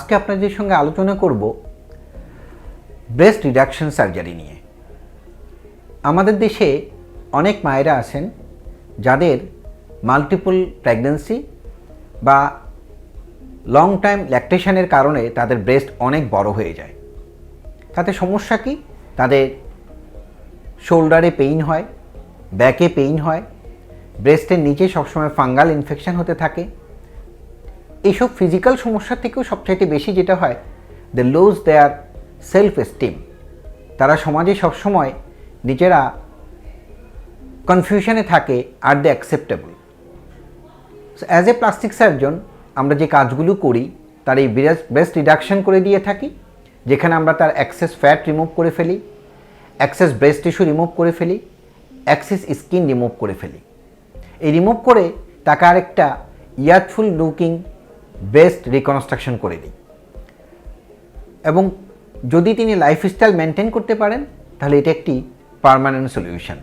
আজকে আপনাদের সঙ্গে আলোচনা করব ব্রেস্ট রিডাকশন সার্জারি নিয়ে। আমাদের দেশে অনেক মায়েরা আছেন যাদের মাল্টিপল প্রেগন্যান্সি বা লং টাইম ল্যাকটেশনের কারণে তাদের ব্রেস্ট অনেক বড় হয়ে যায়। তাতে সমস্যা কি? তাদের শোল্ডারে পেইন হয় ব্যাকে পেইন হয় ব্রেস্টের নিচে সবসময় ফাঙ্গাল ইনফেকশন হতে থাকে এইসব ফিজিক্যাল সমস্যা থেকেও সবচাইতে বেশি যেটা হয় they lose their self esteem তারা সমাজে সবসময় নিজেরা কনফিউশনে থাকে আর the acceptable as a plastic surgeon আমরা যে কাজগুলো করি, তার এই ব্রেস্ট রিডাকশন করে দিয়ে থাকি, যেখানে আমরা তার অ্যাক্সেস ফ্যাট রিমুভ করে ফেলি অ্যাক্সেস ব্রেস্ট টিস্যু রিমুভ করে ফেলি অ্যাক্সেস স্কিন রিমুভ করে ফেলি। এই রিমুভ করে তাকে আরেকটা ইয়াথফুল লুকিং ব্রেস্ট রিকনস্ট্রাকশন করে দিই। এবং যদি তিনি লাইফস্টাইল মেনটেন করতে পারেন, তাহলে এটা একটি পারমানেন্ট সলিউশন